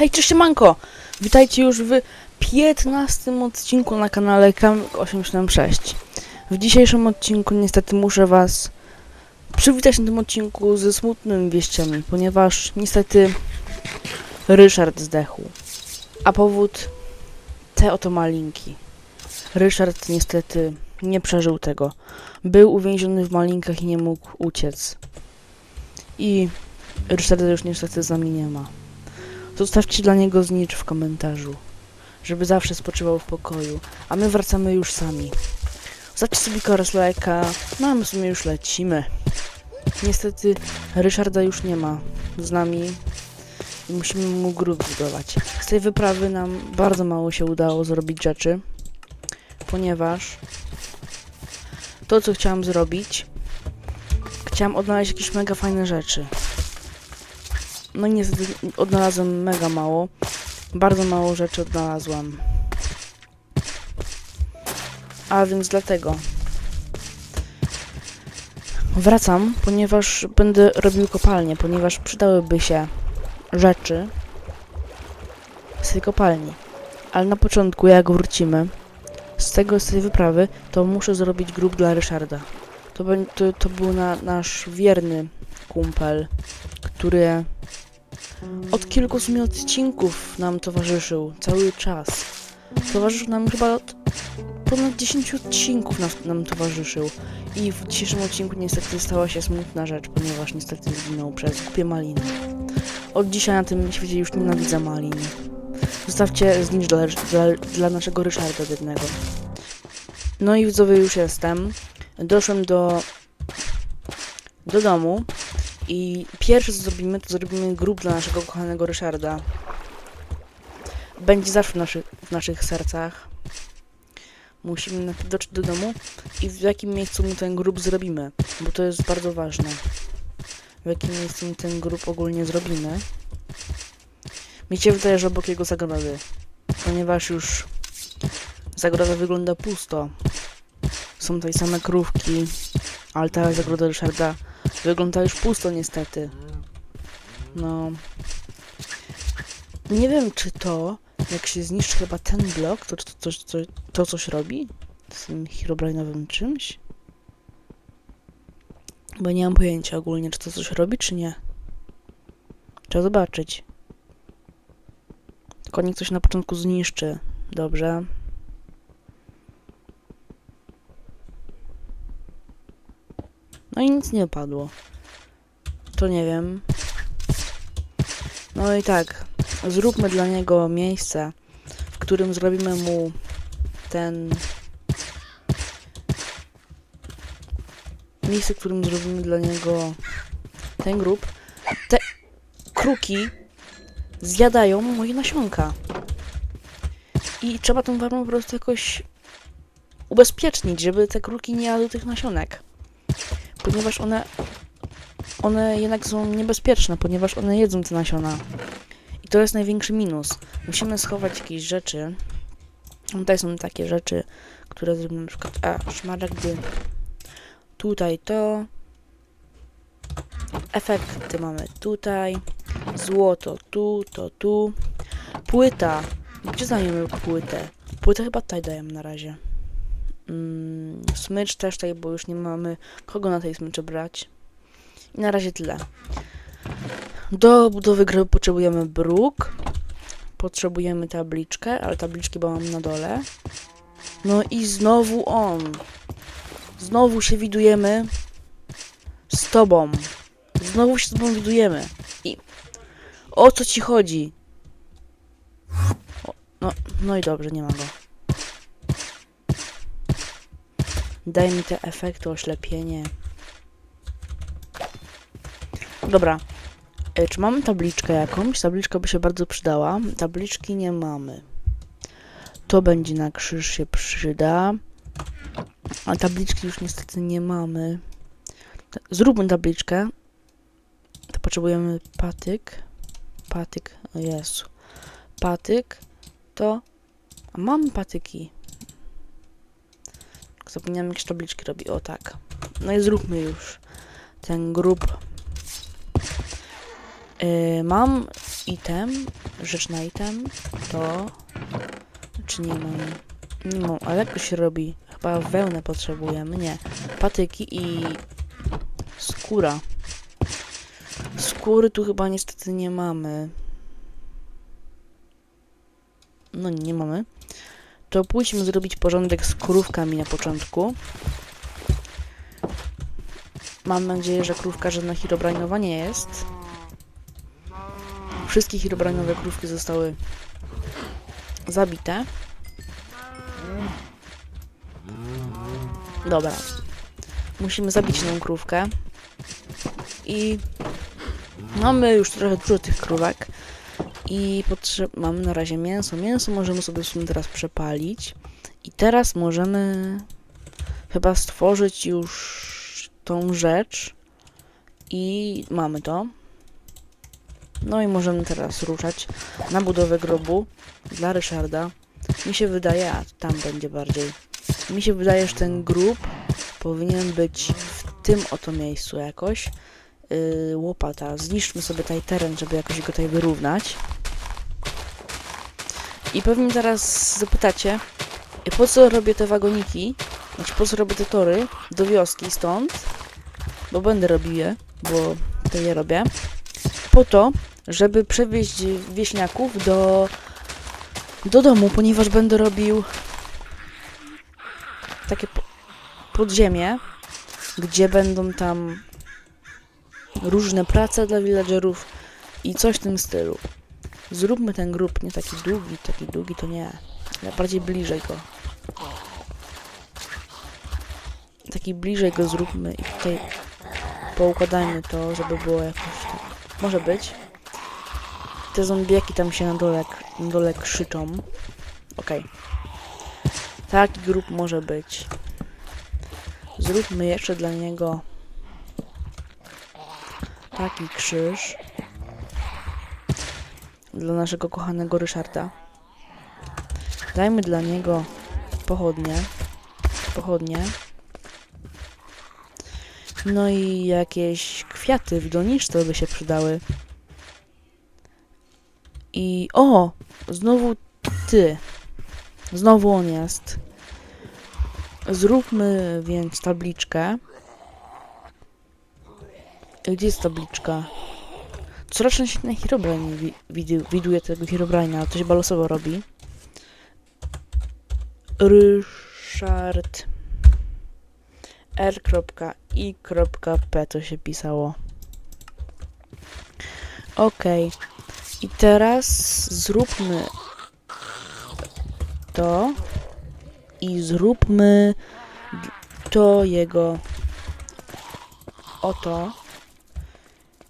Hej, cześć manko! Witajcie już w 15 odcinku na kanale Kamyk876. W dzisiejszym odcinku niestety muszę was przywitać na tym odcinku ze smutnymi wieściami, ponieważ niestety Ryszard zdechł. A powód te oto malinki. Ryszard niestety nie przeżył tego. Był uwięziony w malinkach i nie mógł uciec. I Ryszarda już niestety z nami nie ma. Zostawcie dla niego znicz w komentarzu, żeby zawsze spoczywał w pokoju, a my wracamy już sami. Zostawcie sobie oraz lajka, no a my w sumie już lecimy. Niestety Ryszarda już nie ma z nami i musimy mu grób budować. Z tej wyprawy nam bardzo mało się udało zrobić rzeczy, ponieważ to co chciałam zrobić, chciałam odnaleźć jakieś mega fajne rzeczy. No niestety odnalazłem mega mało. Bardzo mało rzeczy odnalazłam. A więc dlatego wracam, ponieważ będę robił kopalnię, ponieważ przydałyby się rzeczy z tej kopalni. Ale na początku, jak wrócimy z tego, z tej wyprawy, to muszę zrobić grób dla Ryszarda. To, to, to był na, nasz wierny kumpel, który od kilku sumie odcinków nam towarzyszył, cały czas. Towarzyszył nam chyba od ponad 10 odcinków nam, nam towarzyszył. I w dzisiejszym odcinku niestety stała się smutna rzecz, ponieważ niestety zginął przez głupie maliny. Od dzisiaj na tym świecie już nienawidzę malin. Zostawcie znicz dla, dla, dla naszego Ryszarda biednego. No i widzowie już jestem. Doszłem do do domu i pierwsze co zrobimy, to zrobimy grób dla naszego kochanego Ryszarda. Będzie zawsze w, naszy, w naszych sercach. Musimy dotrzeć do domu i w jakim miejscu mu ten grób zrobimy, bo to jest bardzo ważne. W jakim miejscu mu ten grób ogólnie zrobimy. Mi się wydaje, że obok jego zagrody, ponieważ już zagroda wygląda pusto. Są tutaj same krówki, ale ta zagroda Ryszarda Wygląda już pusto niestety. No. Nie wiem czy to, jak się zniszczy chyba ten blok, to, to, to, to, to coś robi? Z tym herobrine'owym czymś? Bo nie mam pojęcia ogólnie, czy to coś robi, czy nie. Trzeba zobaczyć. Niech coś na początku zniszczy. Dobrze. No i nic nie padło. To nie wiem. No i tak, zróbmy dla niego miejsce, w którym zrobimy mu ten... Miejsce, w którym zrobimy dla niego ten grób. Te kruki zjadają moje nasionka. I trzeba tą farmę po prostu jakoś ubezpiecznić, żeby te kruki nie jadły tych nasionek ponieważ one one jednak są niebezpieczne, ponieważ one jedzą te nasiona. I to jest największy minus. Musimy schować jakieś rzeczy. Tutaj są takie rzeczy, które zrobimy na przykład, a szmaragdy. Tutaj to. Efekty mamy tutaj. Złoto tu, to tu. Płyta. Gdzie znajdziemy płytę? Płytę chyba tutaj dajemy na razie. Mm, smycz też tutaj, bo już nie mamy kogo na tej smyczy brać. I na razie tyle. Do budowy gry potrzebujemy bruk. Potrzebujemy tabliczkę, ale tabliczki bo mam na dole. No i znowu on. Znowu się widujemy z tobą. Znowu się z tobą widujemy. I o co ci chodzi? O, no, no i dobrze, nie ma go. Daj mi te efekty, oślepienie. Dobra. E, czy mamy tabliczkę jakąś? Tabliczka by się bardzo przydała. Tabliczki nie mamy. To będzie na krzyż się przyda. A tabliczki już niestety nie mamy. Zróbmy tabliczkę. To potrzebujemy patyk. Patyk, o Jezu. Patyk to... A mamy patyki. Zapomniałem jakieś tabliczki robi. O tak. No i zróbmy już ten grób. Yy, mam item. rzecz na item. To. Czy nie mam? Nie mam, ale jak to się robi? Chyba wełnę potrzebujemy. Nie. Patyki i. Skóra. Skóry tu chyba niestety nie mamy. No nie mamy. To pójdźmy zrobić porządek z krówkami na początku. Mam nadzieję, że krówka żadna herobrinowa nie jest. Wszystkie herobrinowe krówki zostały zabite. Dobra. Musimy zabić tą krówkę. I mamy już trochę dużo tych krówek. I mamy na razie mięso. Mięso możemy sobie w sumie teraz przepalić. I teraz możemy chyba stworzyć już tą rzecz. I mamy to. No i możemy teraz ruszać na budowę grobu dla Ryszarda. Mi się wydaje, a tam będzie bardziej. Mi się wydaje, że ten grób powinien być w tym oto miejscu jakoś. Yy, łopata. Zniszczmy sobie tutaj teren, żeby jakoś go tutaj wyrównać. I pewnie teraz zapytacie, "I po co robię te wagoniki? Znaczy po co robię te tory do wioski stąd? Bo będę robił je, bo to je robię. Po to, żeby przewieźć wieśniaków do, do domu, ponieważ będę robił takie po, podziemie, gdzie będą tam różne prace dla villagerów i coś w tym stylu. Zróbmy ten grób nie taki długi, taki długi to nie, ale bardziej bliżej go. Taki bliżej go zróbmy i tutaj poukładajmy to, żeby było jakoś tak. Może być. Te zombiaki tam się na dole, na dole krzyczą. Okej. Taki grób może być. Zróbmy jeszcze dla niego taki krzyż. Dla naszego kochanego Ryszarda. Dajmy dla niego pochodnie. Pochodnie. No i jakieś kwiaty w doniczce by się przydały. I o! Znowu ty. Znowu on jest. Zróbmy więc tabliczkę. Gdzie jest tabliczka? Co raczej się na Herobrine wi widu widuje tego Herobrine'a, to się balosowo robi. Ryszard R.I.P to się pisało. Okej. I teraz zróbmy to i zróbmy to jego oto.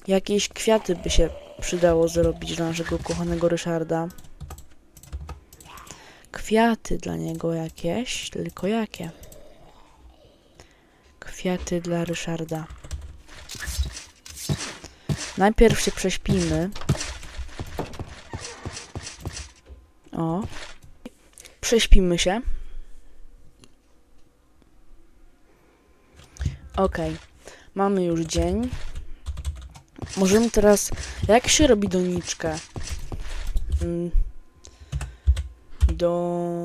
Jakieś kwiaty by się przydało zrobić dla naszego kochanego Ryszarda. Kwiaty dla niego jakieś, tylko jakie? Kwiaty dla Ryszarda. Najpierw się prześpimy. O. Prześpimy się. Okej. Mamy już dzień. Możemy teraz... Jak się robi doniczkę? Mm. Do...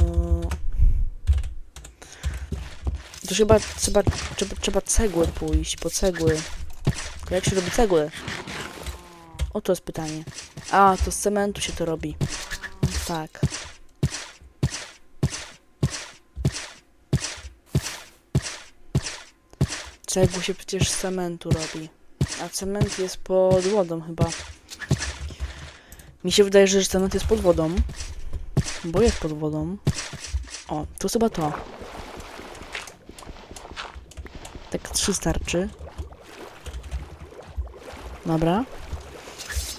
To chyba trzeba, trzeba, trzeba cegły pójść, po cegły. Jak się robi cegły? O to jest pytanie. A, to z cementu się to robi. Tak. Cegły się przecież z cementu robi. A cement jest pod wodą chyba. Mi się wydaje, że cement jest pod wodą. Bo jest pod wodą. O, to chyba to. Tak trzy starczy. Dobra.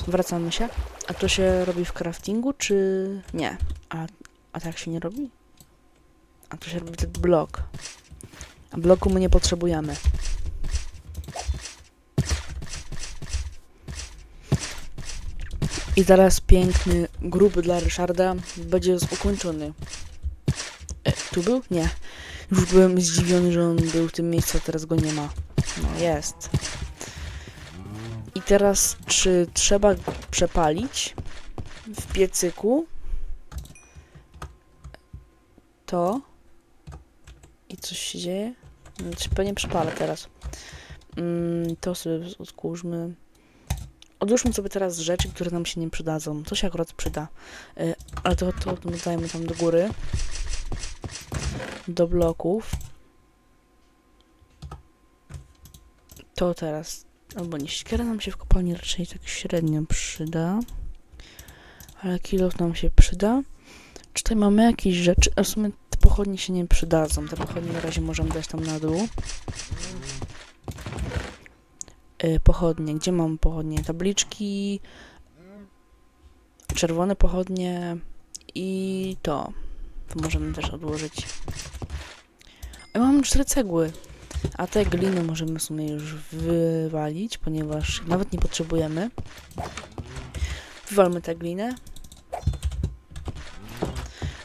Wracamy się. A to się robi w craftingu, czy nie? A, a tak się nie robi? A to się robi ten blok. A bloku my nie potrzebujemy. I zaraz piękny grób dla Ryszarda będzie ukończony. E, tu był? Nie. Już byłem zdziwiony, że on był w tym miejscu, a teraz go nie ma. No jest. I teraz, czy trzeba przepalić? w piecyku. To. I coś się dzieje? Znaczy, pewnie przypala teraz. Mm, to sobie odkurzmy. Odłóżmy sobie teraz rzeczy, które nam się nie przydadzą. To się akurat przyda. Y, ale to, to dajmy tam do góry. Do bloków. To teraz. Albo nie, siekiera nam się w kopalni raczej tak średnio przyda. Ale kilo nam się przyda. Czy tutaj mamy jakieś rzeczy? A w sumie te pochodnie się nie przydadzą. Te pochodnie na razie możemy dać tam na dół. Y, pochodnie. Gdzie mam pochodnie? Tabliczki. Czerwone pochodnie. I to. To możemy też odłożyć. Ja mam cztery cegły. A te gliny możemy w sumie już wywalić, ponieważ nawet nie potrzebujemy. Wywalmy tę glinę.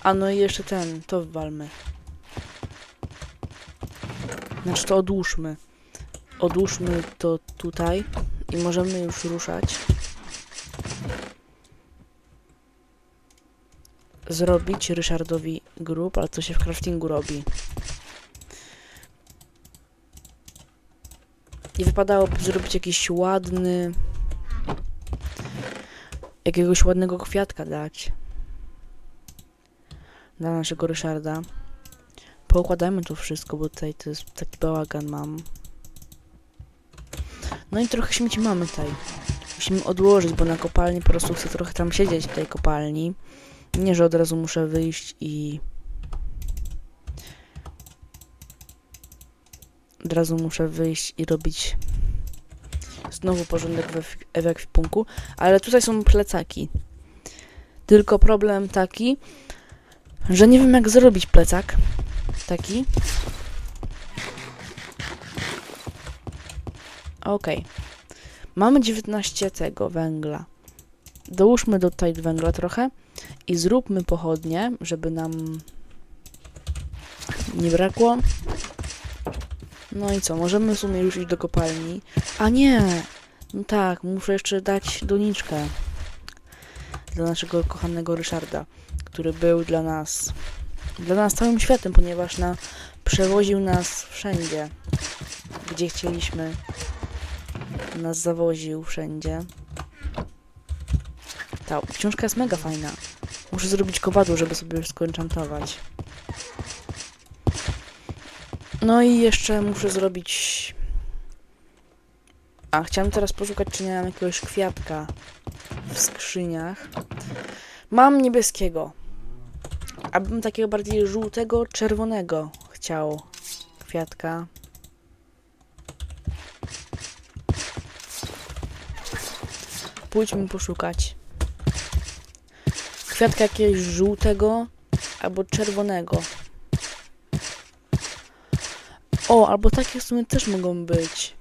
A no i jeszcze ten, to wywalmy. Znaczy to odłóżmy. Odłóżmy to tutaj i możemy już ruszać. Zrobić Ryszardowi grób, ale to się w craftingu robi. I wypadałoby zrobić jakiś ładny. Jakiegoś ładnego kwiatka dać. Dla naszego Ryszarda. Poukładajmy tu wszystko, bo tutaj to jest taki bałagan mam. No i trochę śmieci mamy tutaj. Musimy odłożyć, bo na kopalni po prostu chcę trochę tam siedzieć w tej kopalni. Nie, że od razu muszę wyjść i... Od razu muszę wyjść i robić znowu porządek w ek- w ekwipunku, ale tutaj są plecaki. Tylko problem taki, że nie wiem jak zrobić plecak taki. Okej. Mamy 19 tego węgla. Dołóżmy do tutaj węgla trochę i zróbmy pochodnie, żeby nam nie brakło. No i co, możemy w sumie już iść do kopalni. A nie! No tak, muszę jeszcze dać doniczkę dla naszego kochanego Ryszarda, który był dla nas, dla nas całym światem, ponieważ na, przewoził nas wszędzie, gdzie chcieliśmy. Nas zawoził wszędzie. Ta książka jest mega fajna. Muszę zrobić kowadło, żeby sobie już skoenchantować. No i jeszcze muszę zrobić... A, chciałem teraz poszukać, czy nie mam jakiegoś kwiatka w skrzyniach. Mam niebieskiego. Abym takiego bardziej żółtego, czerwonego chciał kwiatka. Pójdźmy poszukać. Kwiatka jakiegoś żółtego albo czerwonego. O, albo takie w sumie też mogą być.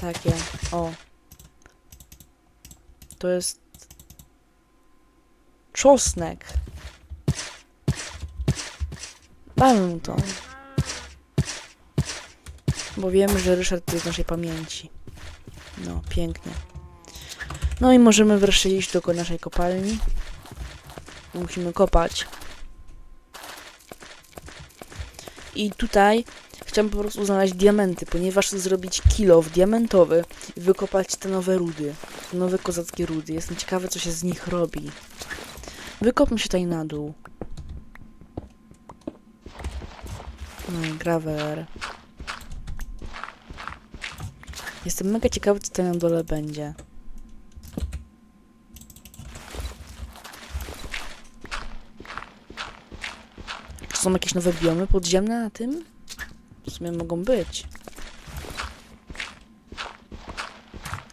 Takie, o. To jest czosnek. Damy mu to. Bo wiemy, że Ryszard jest w naszej pamięci. No, pięknie. No i możemy wreszcie iść do naszej kopalni. Musimy kopać. I tutaj chciałem po prostu znaleźć diamenty, ponieważ zrobić kilow diamentowy i wykopać te nowe rudy. Te nowe kozackie rudy. Jestem ciekawy, co się z nich robi. Wykopmy się tutaj na dół. No grawer. Jestem mega ciekawy, co tutaj na dole będzie. Są jakieś nowe biomy podziemne na tym? W sumie mogą być.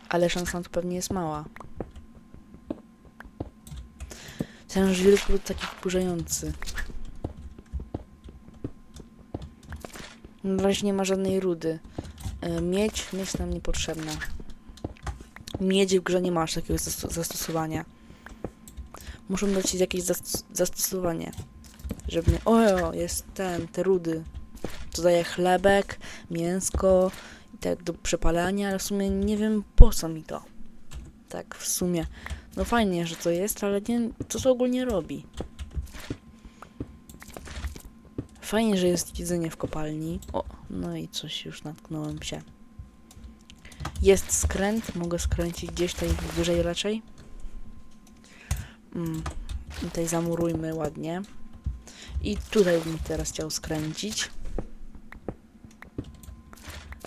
Ale szansa na to pewnie jest mała. Ten żwir był taki wkurzający. Na razie nie ma żadnej rudy. E, Miedź, miedź nam niepotrzebna. Miedzi w grze nie masz takiego zastos- zastosowania. Muszą dać ci jakieś zastos- zastosowanie. Żeby nie... O, jest ten, te rudy. To daje chlebek, mięsko i tak do przepalania, ale w sumie nie wiem po co mi to. Tak, w sumie No fajnie, że to jest, ale nie, co to ogólnie robi? Fajnie, że jest jedzenie w kopalni. O, no i coś już natknąłem się. Jest skręt, mogę skręcić gdzieś tutaj wyżej raczej. Mm, tutaj zamurujmy ładnie. I tutaj bym teraz chciał skręcić.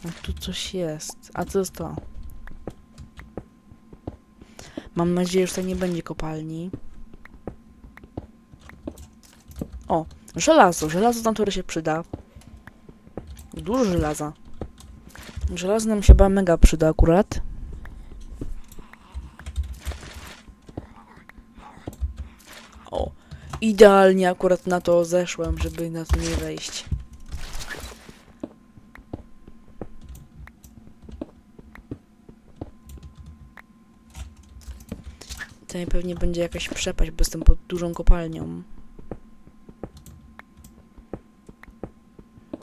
A tu coś jest. A co jest to? Mam nadzieję, że to nie będzie kopalni. O, żelazo. Żelazo tam, które się przyda. Dużo żelaza. Żelazo nam się chyba mega przyda akurat. O, idealnie akurat na to zeszłem, żeby na to nie wejść. Tutaj pewnie będzie jakaś przepaść, bo jestem pod dużą kopalnią.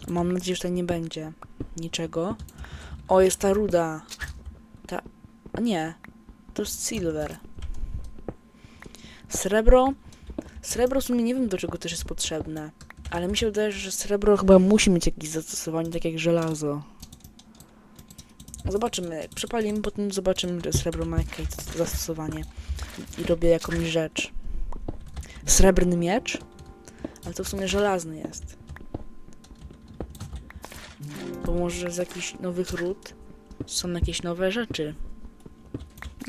Mam nadzieję, że tutaj nie będzie niczego. O, jest ta ruda. Ta... Nie. To jest silver. Srebro. Srebro w sumie nie wiem do czego też jest potrzebne. Ale mi się wydaje, że srebro chyba musi mieć jakieś zastosowanie, tak jak żelazo. Zobaczymy. Przepalimy, potem zobaczymy, że srebro ma jakieś zastosowanie. I robię jakąś rzecz. Srebrny miecz? Ale to w sumie żelazny jest. Bo może z jakichś nowych ród są jakieś nowe rzeczy,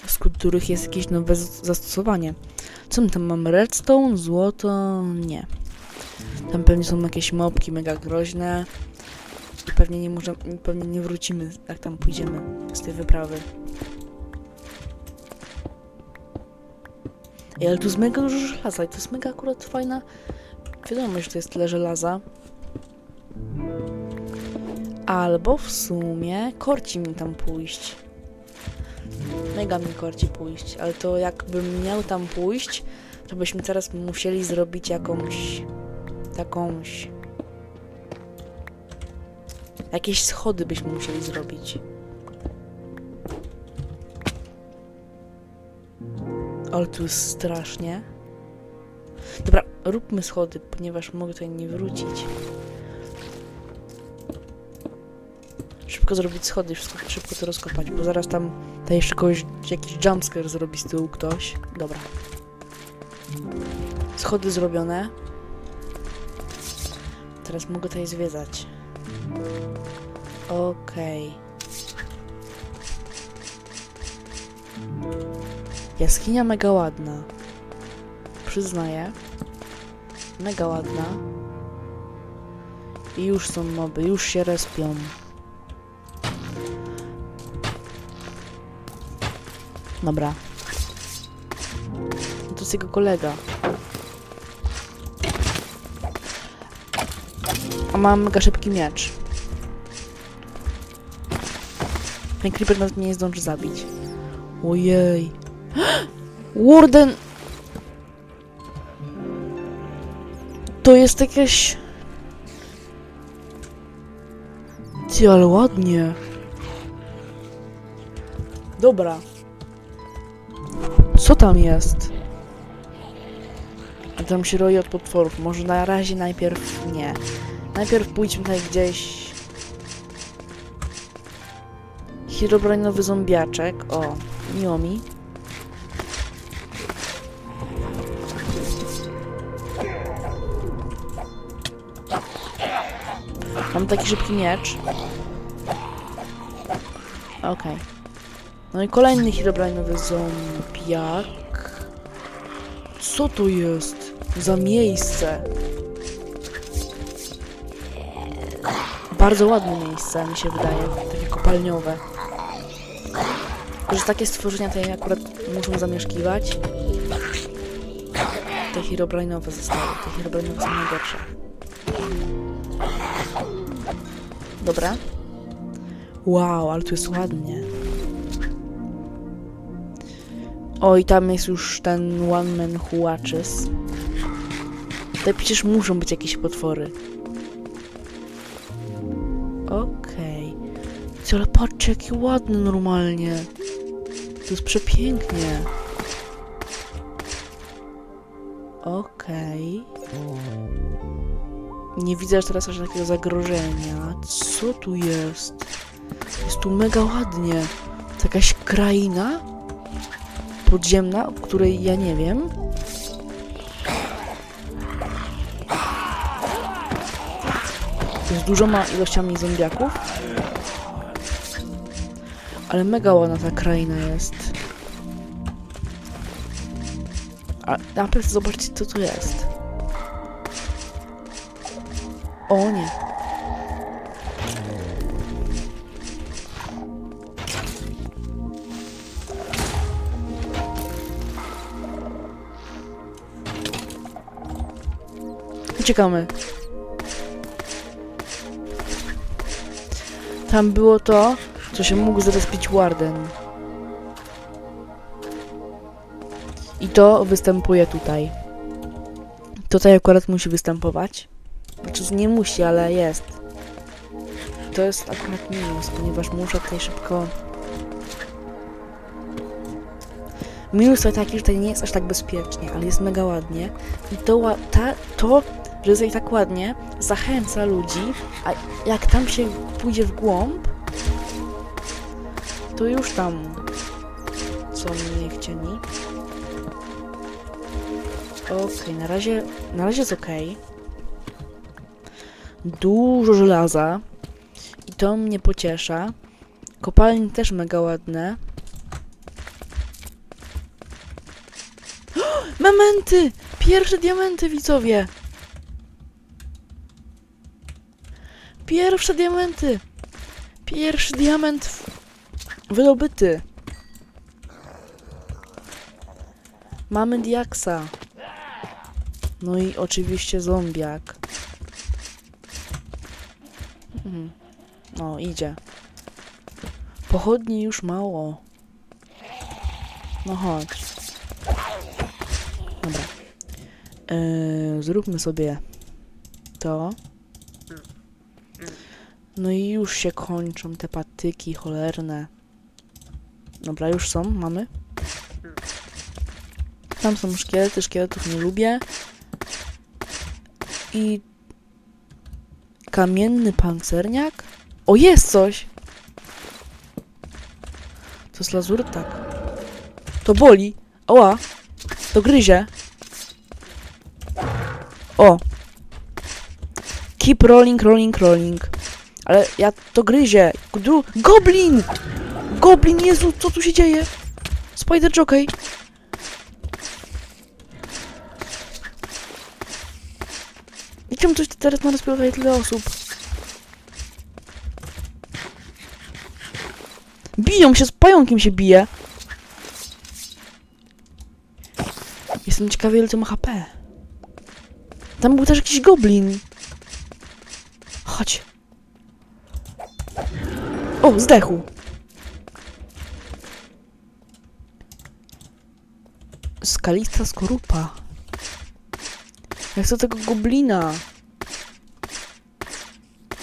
z których jest jakieś nowe zastosowanie. Co tam mamy? Redstone, złoto? Nie. Tam pewnie są jakieś mopki mega groźne. I pewnie nie możemy, pewnie nie wrócimy, jak tam pójdziemy z tej wyprawy. Ej, ale tu jest mega dużo żelaza i to jest mega akurat fajna wiadomość, że to jest tyle żelaza. Albo w sumie korci mi tam pójść. Mega mi korci pójść, ale to jakbym miał tam pójść, to byśmy teraz musieli zrobić jakąś... takąś... Jakieś schody byśmy musieli zrobić. Ale tu jest strasznie. Dobra, róbmy schody, ponieważ mogę tutaj nie wrócić. Szybko zrobić schody, wszystko, szybko to rozkopać, bo zaraz tam tutaj jeszcze kogoś, jakiś jumpscare zrobi z tyłu ktoś. Dobra. Schody zrobione. Teraz mogę tutaj zwiedzać. Okej. Jaskinia mega ładna. Przyznaję. Mega ładna. I już są moby, już się respią. Dobra. To jest jego kolega. A mam mega szybki miecz. Ten creeper nawet mnie nie zdąży zabić. Ojej. Warden! To jest jakieś... Ty, ale ładnie. Dobra. Co tam jest? A tam się roi od potworów. Może na razie najpierw nie. Najpierw pójdźmy tutaj gdzieś. Herobrinowy zombiaczek. O, miło mi. Mam taki szybki miecz. Okej. No i kolejny herobrinowy zombiak. Co to jest za miejsce? Bardzo ładne miejsce, mi się wydaje. Takie kopalniowe. Tylko, że takie stworzenia tutaj akurat muszą zamieszkiwać. Te herobrinowe zostały. Te herobrinowe są najgorsze. Dobra. Wow, ale tu jest ładnie. Oj, tam jest już ten one man who watches. Tutaj przecież muszą być jakieś potwory. Okej. Okay. Ale patrzcie, jaki ładny normalnie. To jest przepięknie. Okej. Nie widzę teraz aż takiego zagrożenia. Co tu jest? Jest tu mega ładnie. To jakaś kraina podziemna, o której ja nie wiem. Z dużoma ilościami zombiaków. Ale mega ładna ta kraina jest. A najpierw zobaczcie co tu jest. O nie. Uciekamy. Tam było to, co się mógł zrespić Warden. I to występuje tutaj. Tutaj akurat musi występować. Znaczy nie musi, ale jest. To jest akurat minus, ponieważ muszę tutaj szybko... Minus to taki, że tutaj nie jest aż tak bezpiecznie, ale jest mega ładnie. I to, ta, to że jest tak ładnie, zachęca ludzi, a jak tam się pójdzie w głąb, to już tam są mnie chcieni. Okej, na razie, na razie jest okej. Dużo żelaza i to mnie pociesza. Kopalnie też mega ładne. Mementy! Pierwsze diamenty, widzowie! Pierwsze diamenty! Pierwszy diament wydobyty. Mamy diaksa. No i oczywiście zombiak. Mhm. No, idzie. Pochodni już mało. No chodź. Dobra. Eee, zróbmy sobie to. No i już się kończą te patyki cholerne. Dobra, już są, mamy. Tam są szkielety, szkieletów nie lubię. I kamienny pancerniak? O, jest coś! To jest lazur? Tak. To boli. Oła! To gryzie. O! Keep rolling, rolling, rolling. Ale ja to gryzie. Gdu... Goblin! Goblin, Jezu, co tu się dzieje? Spider Jockey. I czemu coś teraz ma rozpływać tyle osób? Biją się, z pająkiem się bije. Jestem ciekawy, ile to ma HP. Tam był też jakiś goblin. Chodź. O, zdechł. Skalista skorupa. Ja chcę tego goblina.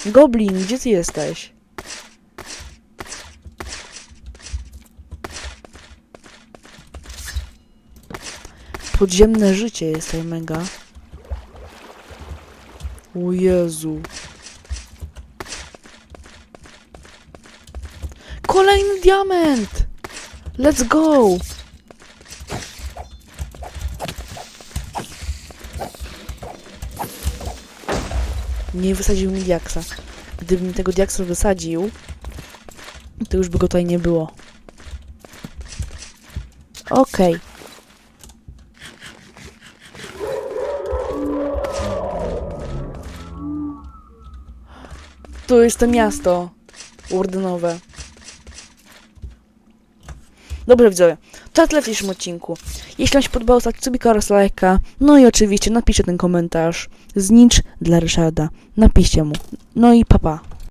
Goblin, gdzie ty jesteś? Podziemne życie jest mega. O Jezu. Kolejny diament! Let's go! Nie wysadził mi diaksa. Gdybym tego diaksa wysadził, to już by go tutaj nie było. Okej. Tu jest to miasto Wardenowe. Dobrze widzowie, to tyle w dzisiejszym odcinku. Jeśli Wam się podobało, zostawcie sobie oraz lajka. No i oczywiście napiszcie ten komentarz. Znicz dla Ryszarda. Napiszcie mu. No i papa. Pa.